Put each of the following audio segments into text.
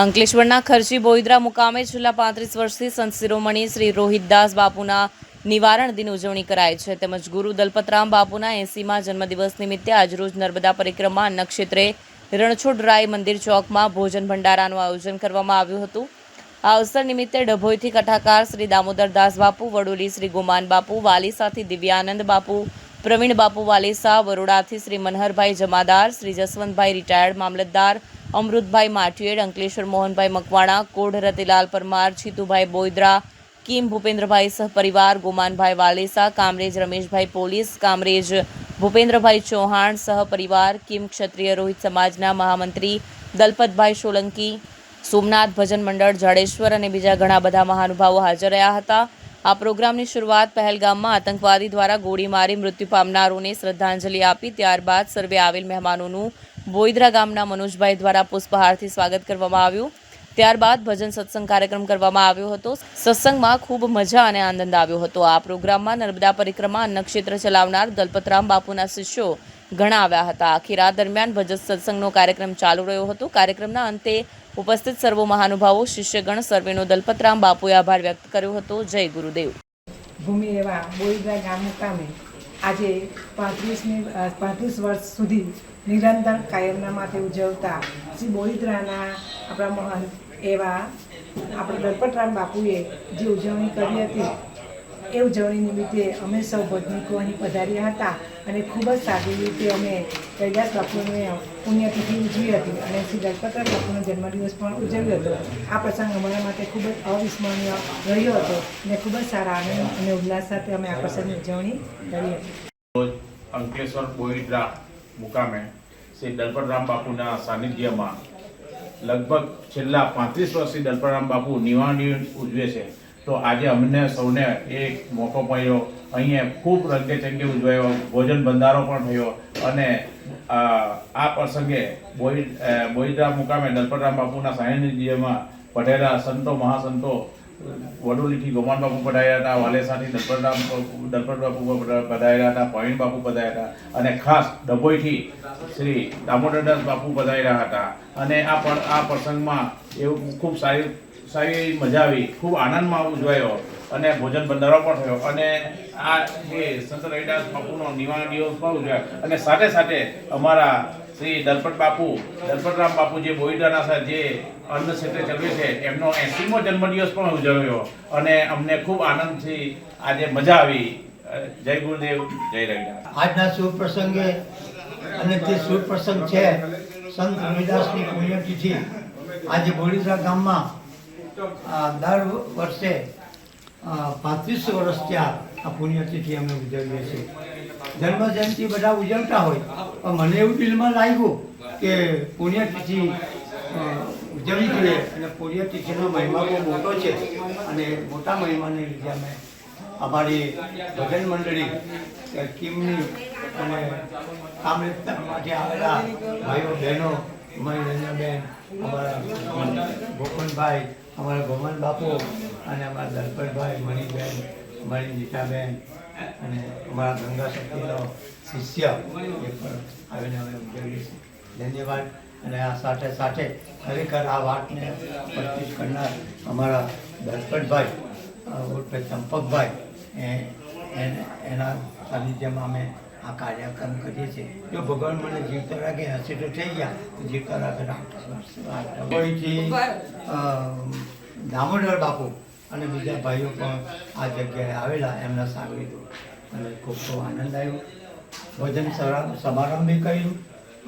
અંકલેશ્વરના ખર્ચી બોઈદરા મુકામે છેલ્લા પાંત્રીસ વર્ષથી સંત શિરોમણી શ્રી રોહિતદાસ બાપુના નિવારણ દિન ઉજવણી કરાય છે. તેમજ ગુરુ દલપતરામ બાપુના એંસીમાં જન્મદિવસ નિમિત્તે આજરોજ નર્મદા પરિક્રમા નક્ષત્રે રણછોડરાય મંદિર ચોકમાં ભોજન ભંડારાનું આયોજન કરવામાં આવ્યું હતું. આ અવસર નિમિત્તે ડભોઈથી કથાકાર શ્રી દામોદરદાસ બાપુ, વડોલી શ્રી ગુમાન બાપુ, વાલીસાથી દિવ્યાનંદ બાપુ, પ્રવીણ બાપુ વાલીસા, વરોડાથી શ્રી મનહરભાઈ જમાદાર, શ્રી જસવંતભાઈ રિટાયર્ડ મામલતદાર અમૃતભાઈ માટીએડ, અંકલેશ્વર મોહનભાઈ મકવાણા કોઢ રતિલાલ પરમાર છીતુભાઈ બોયદ્રા કિમ ભૂપેન્દ્રભાઈ સહપરિવાર, ગોમાનભાઈ વાલેસા, કામરેજ રમેશભાઈ પોલીસ, કામરેજ ભૂપેન્દ્રભાઈ ચૌહાણ સહપરિવાર, કિમ ક્ષત્રિય રોહિત સમાજના મહામંત્રી, દલપતભાઈ સોલંકી, સોમનાથ ભજન મંડળ, જાડેશ્વર અને બીજા ઘણા બધા મહાનુભાવો હાજર રહ્યા હતા. આ પ્રોગ્રામની શરૂઆત પહેલગામમાં આતંકવાદી દ્વારા ગોળી મારી મૃત્યુ પામનારોને શ્રદ્ધાંજલિ આપી, ત્યારબાદ સર્વે આવેલ મહેમાનોનું બોઈદરા ગામના મનોજભાઈ દ્વારા પુષ્પહારથી સ્વાગત કરવામાં આવ્યું. ત્યારબાદ ભજન સત્સંગ કાર્યક્રમ કરવામાં આવ્યો હતો. સત્સંગમાં ખૂબ મજા અને આનંદ આવ્યો હતો. આ પ્રોગ્રામમાં નર્મદા પરિક્રમા અન્નક્ષેત્ર ચલાવનાર દલપતરામ બાપુના શિષ્યો ઘણા આવ્યા હતા. આખી રાત દરમિયાન ભજન સત્સંગનો કાર્યક્રમ ચાલુ રહ્યો હતો. કાર્યક્રમના અંતે ઉપસ્થિત સર્વો મહાનુભાવો, શિષ્યગણ, સર્વેનો દલપતરામ બાપુએ આભાર વ્યક્ત કર્યો હતો. જય ગુરુદેવ. ભૂમિ એવા બોઈદરા ગામ મુકામે આજે પાંત્રીસમી પાંત્રીસ વર્ષ સુધી નિરંતર કાયમના માટે ઉજવતા શ્રી બોઈદરાના આપણા મહાન એવા આપણે દલપતરામ બાપુએ જે ઉજવણી કરી હતી, એ ઉજવણી નિમિત્તે અમે સૌ ભજનિકો અહીં પધાર્યા હતા. અને ખૂબ જ સારી રીતે અમે કૈલાસ બાપુને પુણ્યતિથિ ઉજવી હતી અને શ્રી દલપતરામ બાપુનો જન્મદિવસ પણ ઉજવ્યો હતો. આ પ્રસંગ અમારા માટે ખૂબ જ અવિસ્મરણીય રહ્યો હતો અને ખૂબ જ સારા આનંદ અને ઉલ્લાસ સાથે અમે આ પ્રસંગની ઉજવણી કરી હતી. અંકલેશ્વર બોઈડ્રા મુકામે શ્રી દલપતરામ બાપુના સાનિધ્યમાં લગભગ છેલ્લા પાંત્રીસ વર્ષથી દલપતરામ બાપુ નિવાણી ઉજવે છે. તો આજે અમને સૌને એ મોકો મળ્યો. અહીંયા ખૂબ રંગેચંગે ઉજવાયો, ભોજન બંધારો પણ થયો અને આ પ્રસંગે બોઈ બોઈદરા મુકામે દલપતરામ બાપુના સાનિધ્યમાં પઢેલા સંતો, મહાસંતો વડોલીથી ગોમાન બાપુ પધાર્યા હતા, વાલેસાથી દલપતરામ દલપત બાપુ પધાર્યા હતા પવિણ બાપુ પધાર્યા હતા અને ખાસ ડભોઈથી શ્રી દામોદરદાસ બાપુ પધાર્યા હતા. અને આ પણ, આ પ્રસંગમાં એવું ખૂબ સારી સારી એવી મજા આવી. ખૂબ આનંદમાં ઉજવાયો અને ભોજન બંધારો પણ થયો. અને આ જે સંત રવિદાસ બાપુનો નિવારણ દિવસ પણ ઉજવાયો. અને સાથે સાથે અમારા શ્રી દલપત બાપુ, દલપતરામ બાપુ જે બોઈડાના છે જે અન્ન ક્ષેત્રે ચલવે છે, એમનો એસીમો જન્મદિવસ પણ ઉજવ્યો. અને અમને ખૂબ આનંદથી આજે મજા આવી. જય ગુરુદેવ, જય રવિદાસ. આજના શુભ પ્રસંગે અને જે શુભ પ્રસંગ છે, સંત રવિદાસની પુણ્યતિથિ, આજે બોડીસરા ગામમાં દર વર્ષે પાંત્રીસ વર્ષ ત્યાં આ પુણ્યતિથિ અમે ઉજવીએ છીએ. જન્મ જયંતિ બધા ઉજવતા હોય, પણ મને એવું દિલમાં લાગ્યું કે પુણ્યતિથિ ઉજવવી જોઈએ અને પુણ્યતિથિનો મહિમા બહુ મોટો છે અને મોટા મહિમાને લીધે અમે અમારી ભજન મંડળી કિમની અને કામરેજમાંથી આવેલા ભાઈઓ બહેનો મહેન્દ્રબેન અમારા ગોપનભાઈ અમારા ગોમન બાપુ અને અમારા દલપતભાઈ, મણિબેન, અમારી નીતાબેન અને અમારા ગંગા શક્તિનો શિષ્ય એ પણ આવીને અમે ઉજવીએ છીએ. ધન્યવાદ. અને આ સાથે સાથે ખરેખર આ વાતને પ્રસ્તુત કરનાર અમારા દલપતભાઈ ઉર્ફે ચંપકભાઈ, એ એના સાનિધ્યમાં અમે આ કાર્યક્રમ કરીએ છીએ. જો ભગવાન મને જીવતા રાખે હશે તો થઈ ગયા જીવતા રાખે તો દામોદર બાપુ અને બીજા ભાઈઓ પણ આ જગ્યાએ આવેલા, એમના સાગરીતો અને ખૂબ ખૂબ આનંદ આવ્યો. ભજન સમારંભ બી કર્યું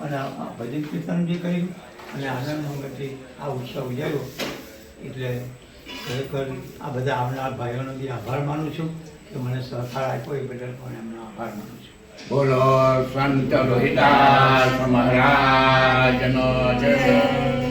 અને ભજન કીર્તન બી કર્યું અને આનંદ મંગળથી આ ઉત્સવ ઉજવ્યો. એટલે ખરેખર આ બધા આવનાર ભાઈઓનો બી આભાર માનું છું કે મને સહકાર આપ્યો, એ બદલ પણ એમનો આભાર માનું છું. બોલો સંત રોહિદાસ મહારાજનો જય.